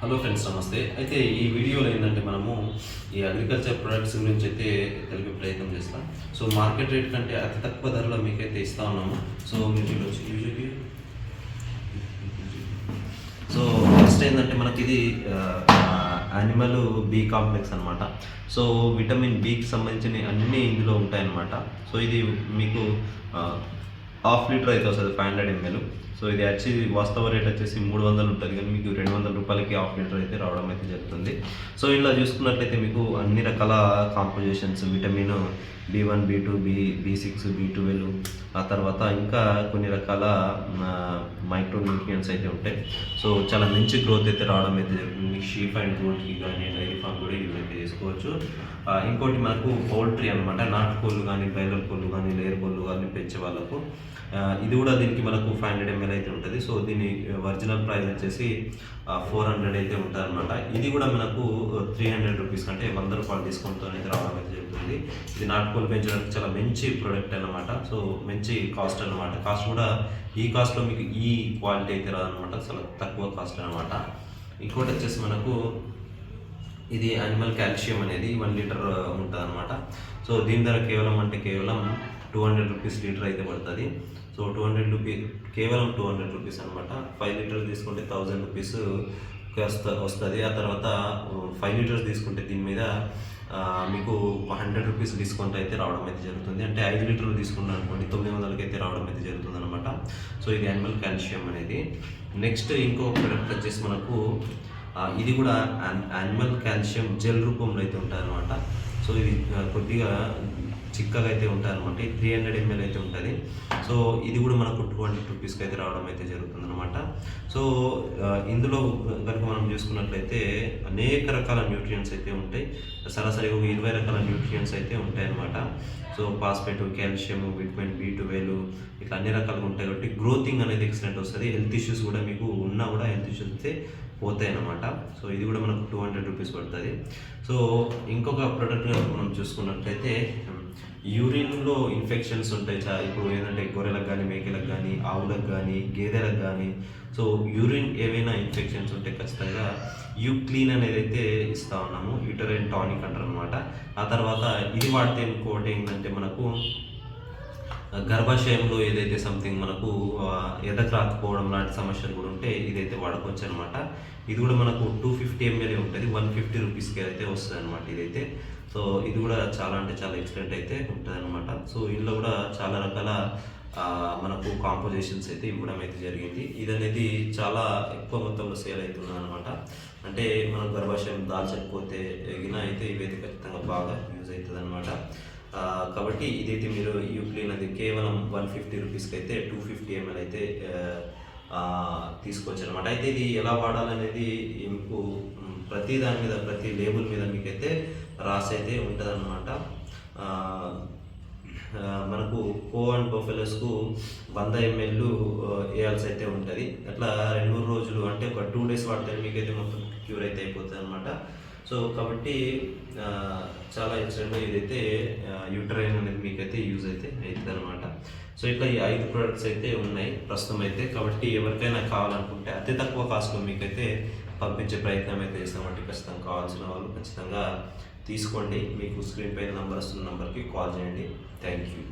Hello friends నమస్తే. అయితే ఈ వీడియోలో ఏంటంటే మనము ఈ అగ్రికల్చర్ ప్రొడక్ట్స్ గురించి అయితే తెలిపే ప్రయత్నం చేస్తాం. సో మార్కెట్ రేట్ కంటే అతి తక్కువ ధరలో మీకైతే ఇస్తా ఉన్నాము. సో మీరు చూడొచ్చు. యూజువల్లీ సో ఫస్ట్ ఏంటంటే మనకి ఇది యానిమల్ బి కాంప్లెక్స్ అనమాట సో విటమిన్ బికి సంబంధించిన అన్నీ ఇందులో ఉంటాయన్నమాట. సో ఇది మీకు హాఫ్ లీటర్ అయితే వస్తుంది ఫైవ్ హండ్రెడ్ ఎంఎల్ సో ఇది వచ్చి వాస్తవ రేట్ వచ్చేసి మూడు వందలు ఉంటుంది. కానీ మీకు రెండు వందల రూపాయలకి హాఫ్ లీటర్ అయితే రావడం అయితే జరుగుతుంది. సో ఇలా చూసుకున్నట్లయితే మీకు అన్ని రకాల compositions vitamin B one B two B B six B twelve ఆ తర్వాత ఇంకా కొన్ని రకాల మైక్రో న్యూట్రియన్స్ అయితే ఉంటాయి. సో చాలా మంచి గ్రోత్ అయితే రావడం అయితే జరుగుతుంది. షీప్ అండ్ గోల్డ్కి కానీ డైరీ ఫామ్ కూడా యూజ్ అయితే చేసుకోవచ్చు. ఇంకోటి మనకు పౌల్ట్రీ అనమాట నాటుకోళ్ళు కానీ బయలర్ కోళ్ళు కానీ లేయర్ కోళ్ళు కానీ పెంచే వాళ్ళకు ఇది కూడా దీనికి మనకు ఫైవ్ హండ్రెడ్ ఎంఎల్ అయితే ఉంటుంది. సో దీని ఒరిజినల్ ప్రైస్ వచ్చేసి ఫోర్ హండ్రెడ్ అయితే ఉంటుందన్నమాట ఇది కూడా మనకు త్రీ హండ్రెడ్ రూపీస్ అంటే వంద రూపాయలు డిస్కౌంట్తో అయితే రావడం అయితే జరుగుతుంది. ఇది నాటుకోలు పెంచడానికి చాలా మంచి ప్రోడక్ట్ అనమాట సో మంచి కాస్ట్ అన్నమాట. కాస్ట్ కూడా ఈ కాస్ట్లో మీకు ఈ క్వాలిటీ అయితే రాదనమాట చాలా తక్కువ కాస్ట్ అనమాట ఇంకోటి వచ్చేసి మనకు ఇది యానిమల్ కాల్షియం అనేది వన్ లీటర్ ఉంటుంది అనమాట సో దీని ధర కేవలం అంటే కేవలం టూ హండ్రెడ్ రూపీస్ లీటర్ అయితే పడుతుంది. సో టూ హండ్రెడ్ రూపీ కేవలం టూ హండ్రెడ్ రూపీస్ అనమాట ఫైవ్ లీటర్ తీసుకుంటే థౌజండ్ రూపీస్ వస్త వస్తుంది. ఆ తర్వాత ఫైవ్ లీటర్స్ తీసుకుంటే దీని మీద మీకు హండ్రెడ్ రూపీస్ డిస్కౌంట్ అయితే రావడం అయితే జరుగుతుంది. అంటే ఐదు లీటర్లు తీసుకున్నాను అనుకోండి తొమ్మిది వందలకి అయితే రావడం అయితే జరుగుతుంది అనమాట సో ఇది యానిమల్ కాల్షియం అనేది. నెక్స్ట్ ఇంకో ప్రొడక్ట్ వచ్చేసి మనకు ఇది కూడా యానిమల్ కాల్షియం జెల్ రూపంలో అయితే ఉంటుంది అనమాట సో ఇది కొద్దిగా చిక్కగా అయితే ఉంటుంది అనమాట త్రీ హండ్రెడ్ ఎంఎల్ అయితే ఉంటుంది. సో ఇది కూడా మనకు టూ హండ్రెడ్ రూపీస్కి అయితే రావడం అయితే జరుగుతుంది అనమాట సో ఇందులో కనుక మనం చూసుకున్నట్లయితే అనేక రకాల న్యూట్రియంట్స్ అయితే ఉంటాయి. సరాసరి ఒక ఇరవై రకాల న్యూట్రియంట్స్ అయితే ఉంటాయి అనమాట so phosphate calcium vitamin B twelve ఇట్లా అన్ని రకాలుగా ఉంటాయి కాబట్టి గ్రోతింగ్ అనేది ఎక్సలెంట్ వస్తుంది. హెల్త్ ఇష్యూస్ కూడా మీకు ఉన్నా కూడా హెల్త్ ఇష్యూస్ అయితే పోతాయి అన్నమాట సో ఇది కూడా మనకు టూ హండ్రెడ్ రూపీస్ పడుతుంది. సో ఇంకొక ప్రోడక్ట్ మనం చూసుకున్నట్లయితే యూరిన్లో ఇన్ఫెక్షన్స్ ఉంటాయి చా ఇప్పుడు ఏంటంటే గొర్రెలకు కానీ మేకలకు కానీ ఆవులకు కానీ గేదెలకు కానీ. సో యూరిన్ ఏవైనా ఇన్ఫెక్షన్స్ ఉంటే ఖచ్చితంగా యూ క్లీన్ అనేది అయితే ఇస్తూ ఉన్నాము. యూటరైన్ టానిక్ అంటారు అనమాట ఆ తర్వాత ఇది వాడితే ఇంకోటి ఏంటంటే మనకు గర్భాశయంలో ఏదైతే సంథింగ్ మనకు ఎదక ఎదకు రాకపోవడం లాంటి సమస్యలు కూడా ఉంటే ఇదైతే వాడుకోవచ్చు అనమాట ఇది కూడా మనకు టూ ఫిఫ్టీ ఎంఎల్ ఉంటుంది వన్ ఫిఫ్టీ రూపీస్కి అయితే వస్తుంది అనమాట ఇదైతే. సో ఇది కూడా చాలా అంటే చాలా ఎక్సలెంట్ అయితే ఉంటుంది అనమాట సో ఇందులో కూడా చాలా రకాల మనకు కాంపోజిషన్స్ అయితే ఇవ్వడం అయితే జరిగింది. ఇది అనేది చాలా ఎక్కువ మొత్తంలో సేల్ అవుతుంది అనమాట అంటే మనం గర్భాశయం దాల్చకపోతే ఎగిన అయితే ఇవైతే ఖచ్చితంగా బాగా యూజ్ అవుతుంది అనమాట కాబట్టి ఇదైతే మీరు యూక్లీన్ అది కేవలం వన్ ఫిఫ్టీ రూపీస్కి అయితే టూ ఫిఫ్టీ ఎంఎల్ అయితే తీసుకోవచ్చు అనమాట అయితే ఇది ఎలా వాడాలనేది మీకు ప్రతి దాని మీద ప్రతి లేబుల్ మీద మీకైతే రాసి అయితే ఉంటుంది అనమాట మనకు కో అండ్ బొఫెలోస్కు వంద ఎంఎల్ వేయాల్సి అయితే ఉంటుంది. అట్లా రెండు మూడు రోజులు అంటే ఒక టూ డేస్ వాడితే మీకైతే మొత్తం క్యూర్ అయితే అయిపోతుంది అనమాట సో కాబట్టి చాలా ఎక్సలెంట్ ఇదైతే యూట్రైన్ అనేది మీకైతే యూజ్ అయితే అవుతుంది అనమాట సో ఇట్లా ఈ ఐదు ప్రొడక్ట్స్ అయితే ఉన్నాయి ప్రస్తుతం అయితే. కాబట్టి ఎవరికైనా కావాలనుకుంటే అతి తక్కువ కాస్ట్లో మీకైతే పంపించే ప్రయత్నం అయితే చేస్తామంటే ఖచ్చితంగా కావాల్సిన వాళ్ళు ఖచ్చితంగా తీసుకోండి. మీకు స్క్రీన్ పైన నంబర్ వస్తున్న నెంబర్కి కాల్ చేయండి. Thank you.